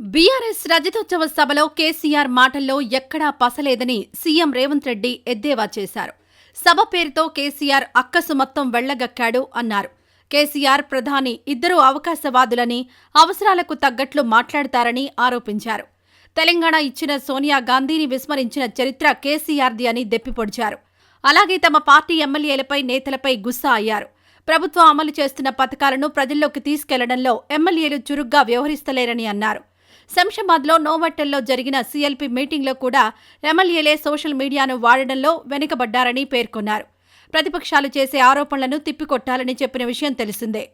BRS రజతోత్సవ సభలో కేసీఆర్ మాటల్లో ఎక్కడా పసలేదని సీఎం రేవంత్ రెడ్డి ఎద్దేవా చేశారు. సభ పేరుతో కేసీఆర్ అక్కసు మొత్తం వెళ్ళగక్కాడు అన్నారు. కేసీఆర్ ప్రధాని ఇద్దరూ అవకాశవాదులని అవసరాలకు తగ్గట్లు మాట్లాడతారని ఆరోపించారు. తెలంగాణ ఇచ్చిన సోనియా గాంధీని విస్మరించిన చరిత్ర కేసీఆర్ది అని దెప్పిపొడిచారు. అలాగే తమ పార్టీ ఎమ్మెల్యేలపై నేతలపై గుస్సా అయ్యారు. ప్రభుత్వం అమలు చేస్తున్న పథకాలను ప్రజల్లోకి తీసుకెళ్ళడంలో ఎమ్మెల్యేలు చురుగ్గా వ్యవహరిస్తలేరని అన్నారు. శంషాబాద్లో నోవట్టెల్లో జరిగిన సీఎల్పీ మీటింగ్లో కూడా ఎమ్మెల్యేలే సోషల్ మీడియాను వాడడంలో వెనుకబడ్డారని పేర్కొన్నారు. ప్రతిపక్షాలు చేసే ఆరోపణలను తిప్పికొట్టాలని చెప్పిన విషయం తెలిసిందే.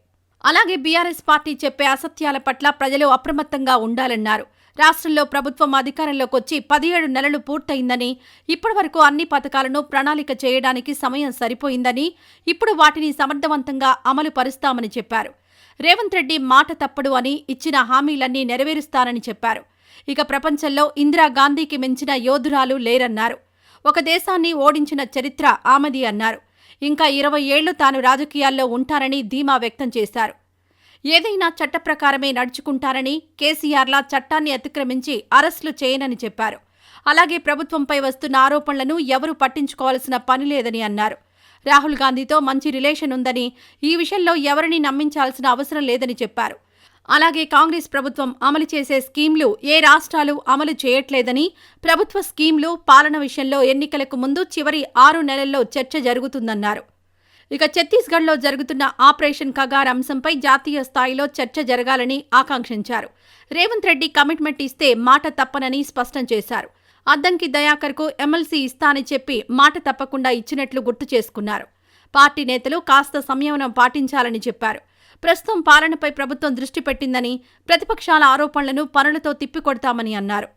అలాగే బీఆర్ఎస్ పార్టీ చెప్పే అసత్యాల పట్ల ప్రజలు అప్రమత్తంగా ఉండాలన్నారు. రాష్ట్రంలో ప్రభుత్వం అధికారంలోకి వచ్చి పదిహేడు నెలలు పూర్తయిందని ఇప్పటివరకు అన్ని పథకాలను ప్రణాళిక చేయడానికి సమయం సరిపోయిందని ఇప్పుడు వాటిని సమర్థవంతంగా అమలు పరుస్తామని చెప్పారు. రేవంత్ రెడ్డి మాట తప్పడు అని ఇచ్చిన హామీలన్నీ నెరవేరుస్తానని చెప్పారు. ఇక ప్రపంచంలో ఇందిరాగాంధీకి మించిన యోధురాలు లేరన్నారు. ఒక దేశాన్ని ఓడించిన చరిత్ర ఆమెది అన్నారు. ఇంకా ఇరవై ఏళ్ళు తాను రాజకీయాల్లో ఉంటానని ధీమా వ్యక్తం చేశారు. ఏదైనా చట్ట ప్రకారమే నడుచుకుంటారని కేసీఆర్లా చట్టాన్ని అతిక్రమించి అరెస్టులు చేయనని చెప్పారు. అలాగే ప్రభుత్వంపై వస్తున్న ఆరోపణలను ఎవరూ పట్టించుకోవాల్సిన పని లేదని అన్నారు. రాహుల్ గాంధీతో మంచి రిలేషన్ ఉందని ఈ విషయంలో ఎవరిని నమ్మించాల్సిన అవసరం లేదని చెప్పారు. అలాగే కాంగ్రెస్ ప్రభుత్వం అమలు చేసే స్కీంలు ఏ రాష్ట్రాలు అమలు చేయట్లేదని ప్రభుత్వ స్కీమ్లు పాలన విషయంలో ఎన్నికలకు ముందు చివరి ఆరు నెలల్లో చర్చ జరుగుతుందన్నారు. ఇక ఛత్తీస్గఢ్లో జరుగుతున్న ఆపరేషన్ కగార్ అంశంపై జాతీయ స్థాయిలో చర్చ జరగాలని ఆకాంక్షించారు. రేవంత్ రెడ్డి కమిట్మెంట్ ఇస్తే మాట తప్పనని స్పష్టం చేశారు. అద్దంకి దయాకర్కు ఎమ్మెల్సీ ఇస్తా అని చెప్పి మాట తప్పకుండా ఇచ్చినట్లు గుర్తు చేసుకున్నారు. పార్టీ నేతలు కాస్త సంయమనం పాటించాలని చెప్పారు. ప్రస్తుతం పాలనపై ప్రభుత్వం దృష్టి పెట్టిందని ప్రతిపక్షాల ఆరోపణలను పనులతో తిప్పికొడతామని అన్నారు.